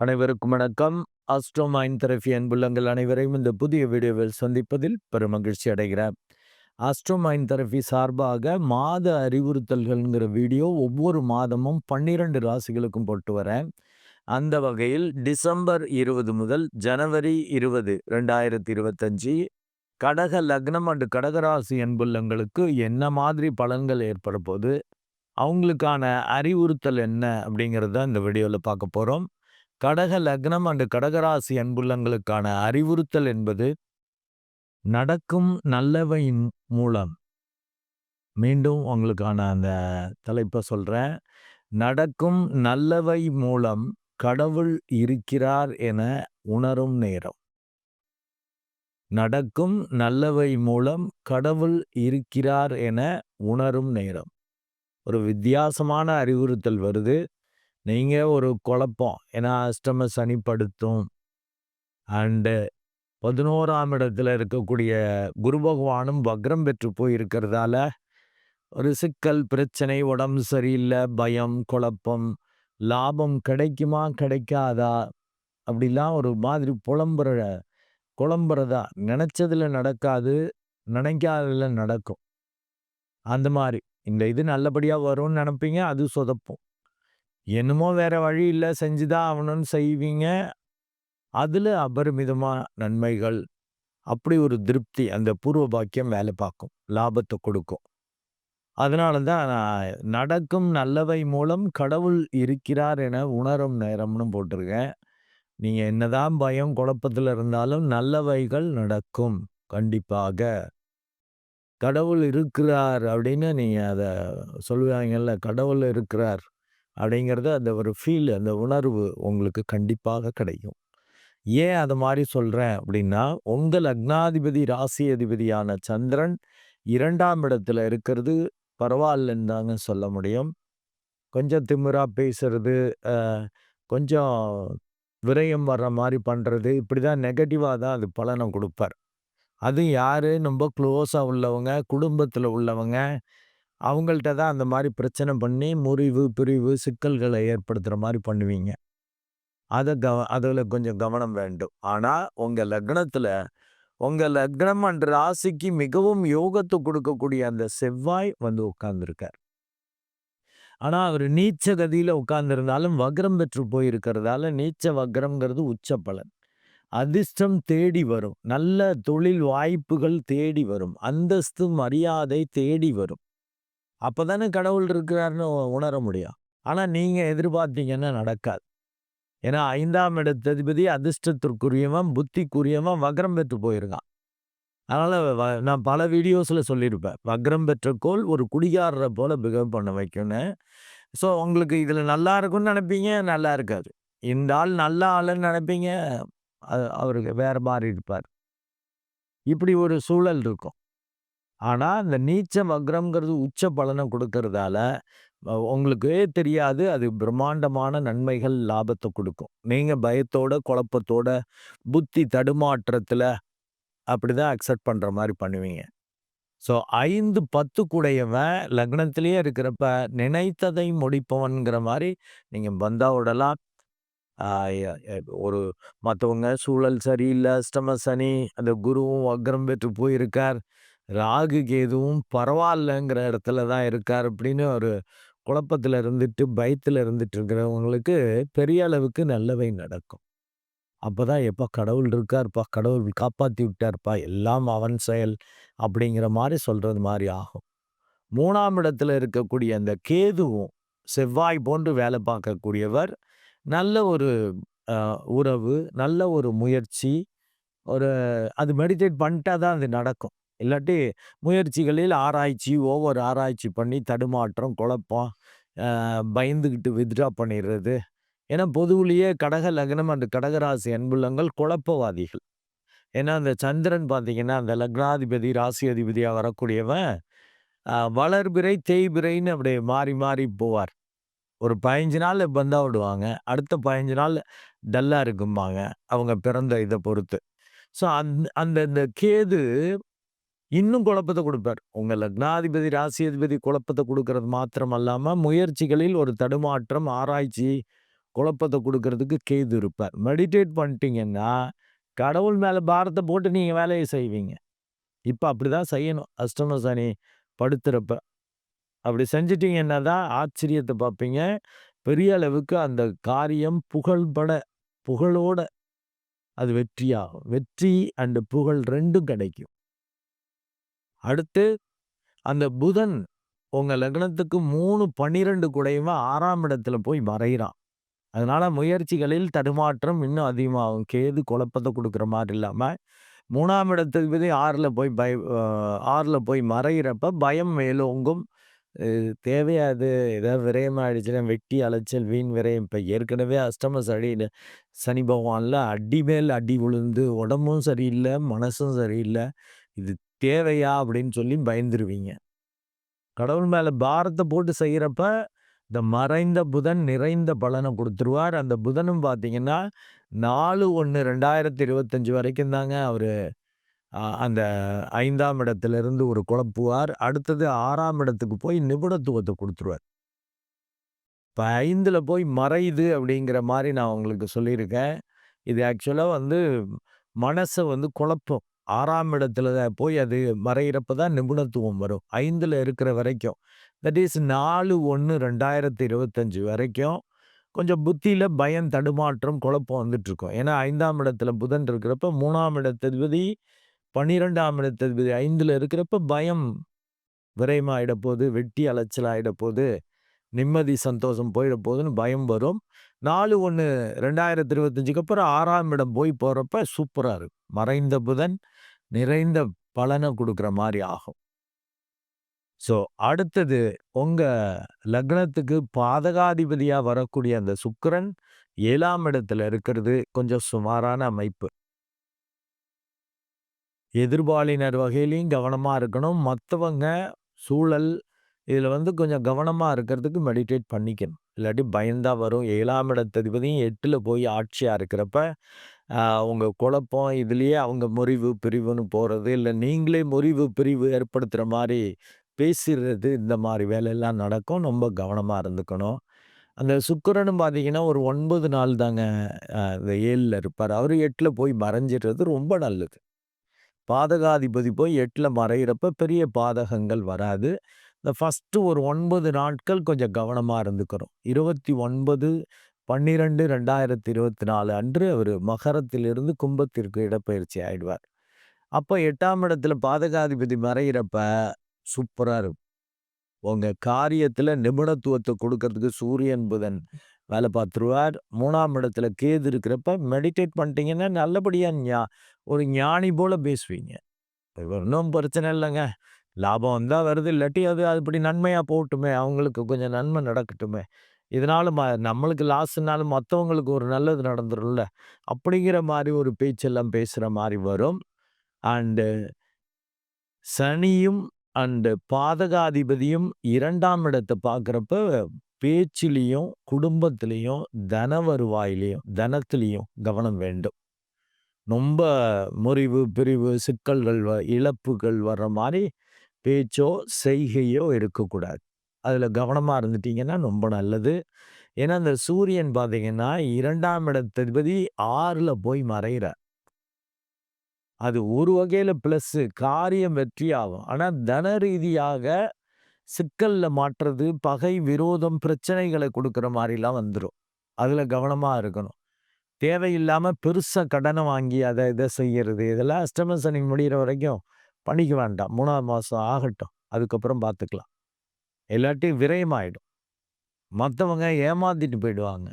அனைவருக்கும் வணக்கம். Astro therapy அன்புள்ளங்கள் அனைவரையும் இந்த புதிய வீடியோவில் சந்திப்பதில் பெரும் மகிழ்ச்சி அடைகிறேன். அஸ்ட்ரோ மைண்ட் தெரபி சார்பாக மாத அறிவுறுத்தல்கள்ங்கிற வீடியோ ஒவ்வொரு மாதமும் பன்னிரண்டு ராசிகளுக்கும் போட்டு வரேன். அந்த வகையில் டிசம்பர் இருபது முதல் ஜனவரி இருபது ரெண்டாயிரத்தி இருபத்தஞ்சி கடக லக்னம் அண்டு கடகராசி அன்புள்ளங்களுக்கு என்ன மாதிரி பலன்கள் ஏற்பட போது அவங்களுக்கான அறிவுறுத்தல் என்ன அப்படிங்கிறத இந்த வீடியோவில் பார்க்க போகிறோம் கடக லக்னம் அண்டு கடகராசி அன்புள்ளங்களுக்கான அறிவுறுத்தல் என்பது நடக்கும் நல்லவையின் மூலம். மீண்டும் உங்களுக்கான அந்த தலைப்பை சொல்கிறேன் நடக்கும் நல்லவை மூலம் கடவுள் இருக்கிறார் என உணரும் நேரம். நடக்கும் நல்லவை மூலம் கடவுள் இருக்கிறார் என உணரும் நேரம். ஒரு வித்தியாசமான அறிவுறுத்தல் வருது. நீங்க ஒரு குழப்பம். ஏன்னா அஷ்டம சனிப்படுத்தும் அண்டு பதினோராம் இடத்துல இருக்கக்கூடிய குரு பகவானும் வக்ரம் பெற்று போயிருக்கிறதால, ஒரு சிக்கல், பிரச்சனை, உடம்பு சரியில்லை பயம், குழப்பம், லாபம் கிடைக்குமா? கிடைக்காதா? அப்படிலாம் ஒரு மாதிரி புலம்புற குழம்புறதா. நினைச்சதுல நடக்காது. நினைக்காததில் நடக்கும். அந்த மாதிரி இந்த இது நல்லபடியா வரும்னு நினைப்பீங்க. அது சொதப்பும். என்னமோ வேற வழி இல்லை செஞ்சுதான் ஆகணும்னு செய்வீங்க. அதுல அபரிமிதமான நன்மைகள். அப்படி ஒரு திருப்தி. அந்த பூர்வ பாக்கியம் வேலை பார்க்கும். லாபத்தை கொடுக்கும். அதனால தான் நான் நடக்கும் நல்லவை மூலம் கடவுள் இருக்கிறார் என உணரும் நேரம்னு போட்டிருக்கேன். நீங்க என்னதான் பயம், குழப்பத்துல இருந்தாலும் நல்லவைகள் நடக்கும். கண்டிப்பாக. கடவுள் இருக்கிறார் அப்படின்னு நீங்க அத சொல்லுவாங்கல்ல. கடவுள் இருக்கிறார். அப்படிங்கிறது அந்த ஒரு ஃபீல் அந்த உணர்வு உங்களுக்கு கண்டிப்பாக கிடைக்கும். ஏன் அது மாதிரி சொல்கிறேன் அப்படின்னா, உங்கள் லக்னாதிபதி, ராசி அதிபதியான சந்திரன் இரண்டாம் இடத்துல இருக்கிறது பரவாயில்லன்னு தாங்க சொல்ல முடியும். கொஞ்சம் திமிராக பேசுறது, கொஞ்சம் விரயம் வர்ற மாதிரி பண்ணுறது இப்படி தான் நெகட்டிவாக தான் அது பலனை கொடுப்பார் அது யார் ரொம்ப க்ளோஸாக உள்ளவங்க, குடும்பத்தில் உள்ளவங்க அவங்கள்ட்ட தான் அந்த மாதிரி பிரச்சனை பண்ணி முறிவு, பிரிவு, சிக்கல்களை ஏற்படுத்துற மாதிரி பண்ணுவீங்க. அத கவ அதுல கொஞ்சம் கவனம் வேண்டும். ஆனா, உங்க லக்னத்துல உங்க லக்னம் அன்று ராசிக்கு மிகவும் யோகத்தை கொடுக்கக்கூடிய அந்த செவ்வாய் வந்து உட்கார்ந்துருக்கார் ஆனா, அவரு நீச்ச கதியில் உட்கார்ந்துருந்தாலும் வக்ரம் பெற்று போயிருக்கிறதால நீச்ச வக்ரம்ங்கிறது உச்ச பலன். அதிர்ஷ்டம் தேடி வரும். நல்ல தொழில் வாய்ப்புகள் தேடி வரும். அந்தஸ்து, மரியாதை தேடி வரும். அப்போ தானே கடவுள் இருக்கிறாருன்னு உணர முடியும். ஆனால் நீங்கள் எதிர்பார்த்தீங்கன்னா நடக்காது. ஏன்னா ஐந்தாம் இடத்ததிபதி அதிர்ஷ்டத்திற்குரியவன், புத்திக்குரியவன் வக்ரம் பெற்று போயிருக்கான். அதனால் நான் பல வீடியோஸில் சொல்லியிருப்பேன். வக்ரம் பெற்ற கோள் ஒரு குடிகாரரை போல் பிஹேவ் பண்ண வைக்கும்னு. ஸோ உங்களுக்கு இதில் நல்லா இருக்கும்னு நினைப்பீங்க, நல்லா இருக்காது. இந்த ஆள் நல்ல ஆளுன்னு நினைப்பீங்க, அவருக்கு வேறு மாறி இருப்பார். இப்படி ஒரு சூழல் இருக்கும். ஆனால் இந்த நீச்ச வக்ரம்ங்கிறது உச்ச பலனை கொடுக்கறதால, உங்களுக்கே தெரியாது அது பிரம்மாண்டமான நன்மைகள், லாபத்தை கொடுக்கும். நீங்கள் பயத்தோட, குழப்பத்தோட, புத்தி தடுமாற்றத்தில் அப்படி தான் அக்செப்ட் பண்ணுற மாதிரி பண்ணுவீங்க. ஸோ ஐந்து பத்து கூடையவன் லக்னத்திலேயே இருக்கிறப்ப, நினைத்ததை முடிப்பவன்கிற மாதிரி நீங்கள் பந்தா விடலாம். ஒரு மற்றவங்க சூழல் சரியில்லை அஷ்டம சனி, அந்த குருவும் வக்ரம் பெற்று போயிருக்கார். ராகு கேதுவும் பரவாயில்லங்கிற இடத்துல தான் இருக்கார் அப்படின்னு ஒரு குழப்பத்தில் இருந்துட்டு பயத்தில் இருந்துட்டு இருக்கிறவங்களுக்கு பெரிய அளவுக்கு நல்லவை நடக்கும். அப்பதான் எப்போ கடவுள் இருக்கார்ப்பா கடவுள் காப்பாற்றி விட்டார்ப்பா எல்லாம் அவன் செயல் அப்படிங்கிற மாதிரி சொல்கிறது மாதிரி ஆகும். மூணாம் இடத்துல இருக்கக்கூடிய அந்த கேதுவும் செவ்வாய் போன்று வேலை பார்க்கக்கூடியவர் நல்ல ஒரு உறவு நல்ல ஒரு முயற்சி ஒரு அது மெடிடேட் பண்ணிட்டா தான் அது நடக்கும். இல்லாட்டி முயற்சிகளில் ஆராய்ச்சி ஓவர் ஆராய்ச்சி பண்ணி தடுமாற்றம் குழப்பம் பயந்துக்கிட்டு வித்ட்ரா பண்ணிடுறது ஏன்னா பொதுவிலேயே கடக லக்னம் அந்த கடகராசி அன்புள்ளங்கள் குழப்பவாதிகள். ஏன்னா அந்த சந்திரன் பார்த்தீங்கன்னா அந்த லக்னாதிபதி ராசி அதிபதியாக வரக்கூடியவன் வளர்பிறை தேய்பிறைன்னு அப்படியே மாறி மாறி போவார். ஒரு பதினஞ்சு நாள் பந்தா விடுவாங்க. அடுத்த பதினஞ்சு நாள் டல்லாக இருக்கும்பாங்க அவங்க பிறந்த இதை பொறுத்து. ஸோ அந் அந்த இந்த கேது இன்னும் குழப்பத்தை கொடுப்பார் உங்க லக்னாதிபதி ராசியாதிபதி குழப்பத்தை கொடுக்கறது மாத்திரம் அல்லாமல் முயற்சிகளில் ஒரு தடுமாற்றம் ஆராய்ச்சி குழப்பத்த கொடுக்கறதுக்கு கேது இருப்பார். மெடிடேட் பண்ணிட்டீங்கன்னா, கடவுள் மேல பாரத்தை போட்டு நீங்க வேலையை செய்வீங்க. இப்ப அப்படிதான் செய்யணும். அஷ்டம சனி படுத்துறப்ப. அப்படி செஞ்சுட்டீங்கன்னா தான் ஆச்சரியத்த பார்ப்பீங்க. பெரிய அளவுக்கு அந்த காரியம் புகழ்பட புகழோட அது வெற்றியாகும். வெற்றி அண்ட் புகழ் ரெண்டும் கிடைக்கும். அடுத்து அந்த புதன் உங்கள் லக்னத்துக்கு 3, 12 கூடயுமே 6ஆம் இடத்துல போய் மறையிறான். அதனால் முயற்சிகளில் தடுமாற்றம் இன்னும் அதிகமாகும். கேது குழப்பத்தை கொடுக்குற மாதிரி இல்லாமல் மூணாம் இடத்துக்கு போய் ஆறில் போய் பய ஆறில் போய் மறையிறப்ப பயம் மேலோங்கும். தேவையாது ஏதாவது விரயம் ஆயிடுச்சுன்னா வெட்டி அலைச்சல், வீண் விரயம். இப்போ ஏற்கனவே அஷ்டம சனியில சனி பகவானில் அடி மேல் அடி விழுந்து, உடம்பும் சரியில்லை மனசும் சரியில்லை இது தேவையா? அப்படின்னு சொல்லி பயந்துருவீங்க. கடவுள் மேலே பாரத்தை போட்டு செய்கிறப்ப இந்த மறைந்த புதன் நிறைந்த பலனை கொடுத்துருவார் அந்த புதனும் பார்த்தீங்கன்னா, 4/1/2025 வரைக்கும் தாங்க அவர் அந்த ஐந்தாம் இடத்துலேருந்து ஒரு குழப்புவார். அடுத்தது ஆறாம் இடத்துக்கு போய் நிபுணத்துவத்தை கொடுத்துருவார் இப்போ ஐந்தில் போய் மறையுது அப்படிங்கிற மாதிரி நான் உங்களுக்கு சொல்லியிருக்கேன். இது ஆக்சுவலாக வந்து மனசை வந்து குழப்பம் ஆறாம் இடத்துல தான் போய் அது மறையிறப்ப தான் நிபுணத்துவம் வரும். ஐந்தில் இருக்கிற வரைக்கும். தட் இஸ் 4/1/2025 வரைக்கும் கொஞ்சம் புத்தியில் பயம், தடுமாற்றம், குழப்பம் வந்துட்டுருக்கோம் ஏன்னா ஐந்தாம் இடத்துல புதன் இருக்கிறப்ப மூணாம் இடத்ததிபதி, 12ஆம் இடத்ததிபதி ஐந்தில் இருக்கிறப்ப பயம் விரயமாயிட போது, வெட்டி அலைச்சல் ஆயிட போது, நிம்மதி, சந்தோஷம் போயிட போதுன்னு பயம் வரும். 4/1/2025க்கு அப்புறம் ஆறாம் இடம் போய் போகிறப்ப சூப்பராக இருக்கும். மறைந்த புதன் நிறைந்த பலனை கொடுக்குற மாதிரி ஆகும். ஸோ, அடுத்தது உங்க லக்னத்துக்கு பாதகாதிபதியா வரக்கூடிய அந்த சுக்கரன் ஏழாம் இடத்துல இருக்கிறது கொஞ்சம் சுமாரான அமைப்பு. எதிர்பாலினர் வகையிலையும் கவனமா இருக்கணும். மத்தவங்க, சூழல் இதுல வந்து கொஞ்சம் கவனமா இருக்கிறதுக்கு மெடிடேட் பண்ணிக்கணும். இல்லாட்டி பயம் வரும். ஏழாம் இடத்ததிபதியும் எட்டில் போய் ஆட்சியா இருக்கிறப்ப, உங்கள் குழப்பம் இதுலேயே அவங்க முறிவு, பிரிவுன்னு போகிறது இல்லை நீங்களே முறிவு, பிரிவு ஏற்படுத்துகிற மாதிரி பேசிடுறது இந்த மாதிரி வேலையெல்லாம் நடக்கும். ரொம்ப கவனமாக இருந்துக்கணும். அந்த சுக்கிரனும் பார்த்தீங்கன்னா, ஒரு ஒன்பது நாள் தாங்க இந்த ஏழில் இருப்பார் அவர் எட்டில் போய் மறைஞ்சிடுறது ரொம்ப நல்லது. பாதகாதிபதி போய் எட்டில் மறையிறப்ப பெரிய பாதகங்கள் வராது. இந்த ஃபஸ்ட்டு ஒரு ஒன்பது நாட்கள் கொஞ்சம் கவனமாக இருந்துக்கிறோம் இருபத்தி ஒன்பது பன்னிரெண்டு ரெண்டாயிரத்தி இருபத்தி நாலு அன்று அவர் மகரத்திலிருந்து கும்பத்திற்கு இடப்பயிற்சி ஆயிடுவார். அப்போ எட்டாம் இடத்துல பாதகாதிபதி மறையிறப்ப சூப்பராக இருக்கும். உங்கள் காரியத்தில் நிபுணத்துவத்தை கொடுக்கறதுக்கு சூரியன், புதன் வேலை பார்த்துருவார். மூணாம் இடத்துல கேது இருக்கிறப்ப மெடிடேட் பண்ணிட்டீங்கன்னா, நல்லபடியாக ஞா ஒரு ஞானி போல் பேசுவீங்க. ஒன்றும் பிரச்சனை இல்லைங்க லாபம் வந்தால் வருது. இல்லாட்டி அது அதுபடி நன்மையாக போகட்டுமே. அவங்களுக்கு கொஞ்சம் நன்மை நடக்கட்டுமே. இதனால ம நம்மளுக்கு லாஸ்னாலும் மற்றவங்களுக்கு ஒரு நல்லது நடந்துரும்ல. அப்படிங்கிற மாதிரி ஒரு பேச்செல்லாம் பேசுகிற மாதிரி வரும். அண்டு சனியும் அண்டு பாதகாதிபதியும் இரண்டாம் இடத்தை பார்க்குறப்ப, பேச்சிலையும் குடும்பத்திலையும் தன வருவாயிலையும் தனத்திலையும் கவனம் வேண்டும். ரொம்ப முறிவு, பிரிவு, சிக்கல்கள், வ இழப்புகள் வர்ற மாதிரி பேச்சோ, செய்கையோ இருக்கக்கூடாது. அதுல கவனமா இருந்துட்டீங்கன்னா ரொம்ப நல்லது. ஏன்னா, அந்த சூரியன் பார்த்தீங்கன்னா, இரண்டாம் இடத்ததிபதி ஆறில் போய் மறைகிறார் அது ஒரு வகையில ப்ளஸ்ஸு காரியம் வெற்றி ஆகும் ஆனா, தன ரீதியாக சிக்கல்ல மாற்றுறது பகை, விரோதம், பிரச்சனைகளை கொடுக்குற மாதிரிலாம் வந்துரும். அதுல கவனமா இருக்கணும். தேவையில்லாம பெருசா கடனை வாங்கி அதை இத செய்யறது, இதெல்லாம் அஷ்டம சனி வரைக்கும் பண்ணிக்க வேண்டாம். மூணாவது மாசம் ஆகட்டும். அதுக்கப்புறம் பார்த்துக்கலாம். எல்லாட்டையும் விரயமாயிடும். மற்றவங்க ஏமாத்திட்டு போயிடுவாங்க.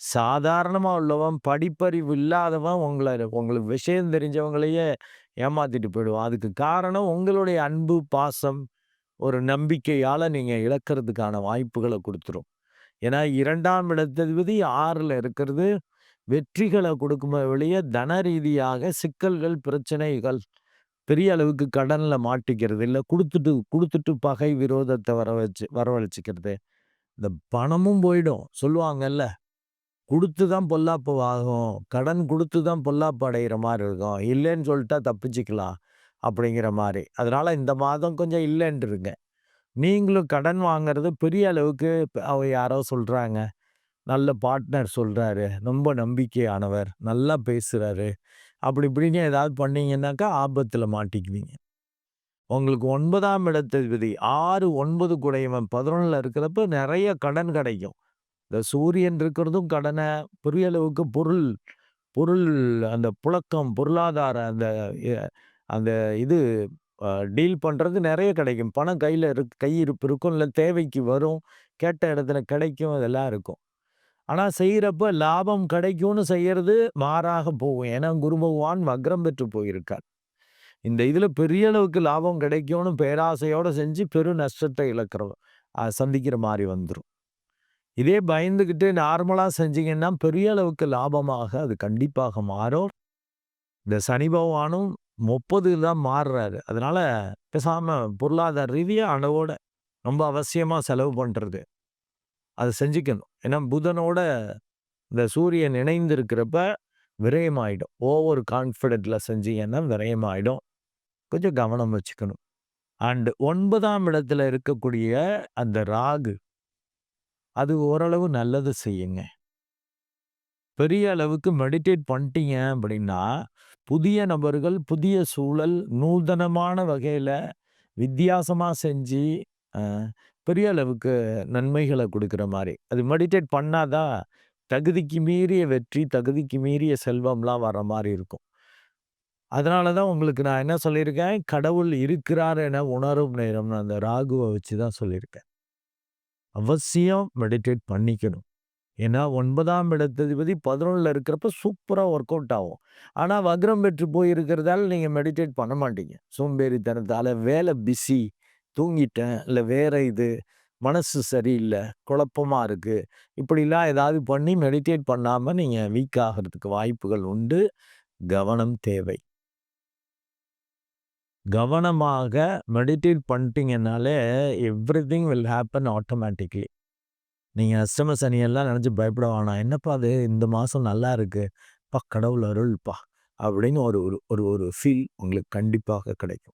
சாதாரணமாக உள்ளவன், படிப்பறிவு இல்லாதவன் உங்களை உங்களுக்கு விஷயம் தெரிஞ்சவங்களையே ஏமாத்திட்டு போயிடுவான். அதுக்கு காரணம் உங்களுடைய அன்பு, பாசம், ஒரு நம்பிக்கையால் நீங்கள் இழக்கிறதுக்கான வாய்ப்புகளை கொடுத்துரும் ஏன்னா, இரண்டாம் இடத்ததிபதி ஆறில் இருக்கிறது வெற்றிகளை குடுக்குமே ஒழிய, தன ரீதியாக சிக்கல்கள், பிரச்சனைகள், பெரிய அளவுக்கு கடனில் மாட்டிக்கிறது, இல்லை கொடுத்துட்டு கொடுத்துட்டு பகை, விரோதத்த வரவச்சு வரவழைச்சிக்கிறது இந்த பணமும் போயிடும். சொல்லுவாங்கல்ல, கொடுத்து தான் பொல்லாப்பு ஆகும். கடன் கொடுத்து தான் பொல்லாப்பு அடைகிற மாதிரி இருக்கும். இல்லைன்னு சொல்லிட்டா தப்பிச்சுக்கலாம். அப்படிங்கிற மாதிரி அதனால் இந்த மாதம் கொஞ்சம் இல்லன்ருங்க. நீங்களும் கடன் வாங்குறது பெரிய அளவுக்கு அவ யாரோ சொல்கிறாங்க நல்ல பார்ட்னர் சொல்கிறாரு ரொம்ப நம்பிக்கையானவர், நல்லா பேசுகிறாரு அப்படி இப்படின்னு ஏதாவது பண்ணீங்கன்னாக்கா, ஆபத்தில் மாட்டிக்குவீங்க. உங்களுக்கு ஒன்பதாம் இடத்ததிபதி 6, 9 குடையவன் 11ல இருக்கிறப்ப நிறைய கடன் கிடைக்கும். இந்த சூரியன் இருக்கிறதும் கடனை பெரிய அளவுக்கு பொருள் பொருள் அந்த புழக்கம், பொருளாதார அந்த அந்த இது டீல் பண்ணுறது நிறைய கிடைக்கும். பணம் கையில் இருக் கையிருப்பு இருக்கும். இல்லை தேவைக்கு வரும். கேட்ட இடத்துல கிடைக்கும். இதெல்லாம் இருக்கும். ஆனா செய்கிறப்ப லாபம் கிடைக்கும்னு செய்யறது மாறாக போகும். ஏன்னா குரு பகவான் வக்ரம் பெற்று போயிருக்கார். இந்த இதுல பெரிய அளவுக்கு லாபம் கிடைக்கும்னு பேராசையோட செஞ்சு பெரு நஷ்டத்தை இழக்கிறோம். சந்திக்கிற மாதிரி வந்துடும் இதே பயந்துகிட்டு நார்மலா செஞ்சீங்கன்னா, பெரிய அளவுக்கு லாபமாக அது கண்டிப்பாக மாறும். இந்த சனி பகவானும் 30 தான் மாறுறாரு. அதனால பேசாம பொருளாதார ரீதியாக அளவோட ரொம்ப அவசியமா செலவு பண்றது. அத செஞ்சுக்கணும். ஏன்னா புதனோட இந்த சூரியன் இணைந்து இருக்கிறப்ப விரயமாயிடும். ஓவர் கான்ஃபிடென்ட்ல செஞ்சீங்கன்னா விரயமாயிடும். கொஞ்சம் கவனம் வச்சுக்கணும். அண்ட் ஒன்பதாம் இடத்துல இருக்கக்கூடிய அந்த ராகு அது ஓரளவு நல்லது செய்யுங்க. பெரிய அளவுக்கு மெடிடேட் பண்ணிட்டீங்க அப்படின்னா, புதிய நபர்கள், புதிய சூழல், நூதனமான வகையில வித்தியாசமா செஞ்சு, பெரிய அளவுக்கு நன்மைகளை கொடுக்குற மாதிரி அது மெடிடேட் பண்ணாதான் தகுதிக்கு மீறிய வெற்றி, தகுதிக்கு மீறிய செல்வம்லாம் வர மாதிரி இருக்கும். அதனால தான் உங்களுக்கு நான் என்ன சொல்லியிருக்கேன், கடவுள் இருக்கிறார் என உணரும் நேரம்னு அந்த ராகுவை வச்சு தான் சொல்லியிருக்கேன். அவசியம் மெடிடேட் பண்ணிக்கணும். ஏன்னா ஒன்பதாம் இடத்ததிபதி 11ல இருக்கிறப்ப சூப்பராக ஒர்க் அவுட் ஆகும். ஆனால் வக்ரம் பெற்று போயிருக்கிறதால நீங்கள் மெடிடேட் பண்ண மாட்டீங்க. சோம்பேறித்தனத்தால் வேலை பிஸி, தூங்கிட்டேன், இல்லை வேற இது, மனசு சரியில்லை குழப்பமாக இருக்குது இப்படிலாம் ஏதாவது பண்ணி மெடிடேட் பண்ணாமல் நீங்கள் வீக் ஆகுறதுக்கு வாய்ப்புகள் உண்டு. கவனம் தேவை. கவனமாக மெடிடேட் பண்ணிட்டீங்கன்னாலே எவ்ரிதிங் வில் ஹேப்பன் ஆட்டோமேட்டிக்லி. நீங்கள் அஷ்டம சனியெல்லாம் நினச்சி பயப்பட வேணாம். என்னப்பா அது இந்த மாதம் நல்லா இருக்குது பா கடவுள் அருள்ப்பா! அப்படின்னு ஒரு ஒரு ஒரு ஒரு ஃபீல் உங்களுக்கு கண்டிப்பாக கிடைக்கும்.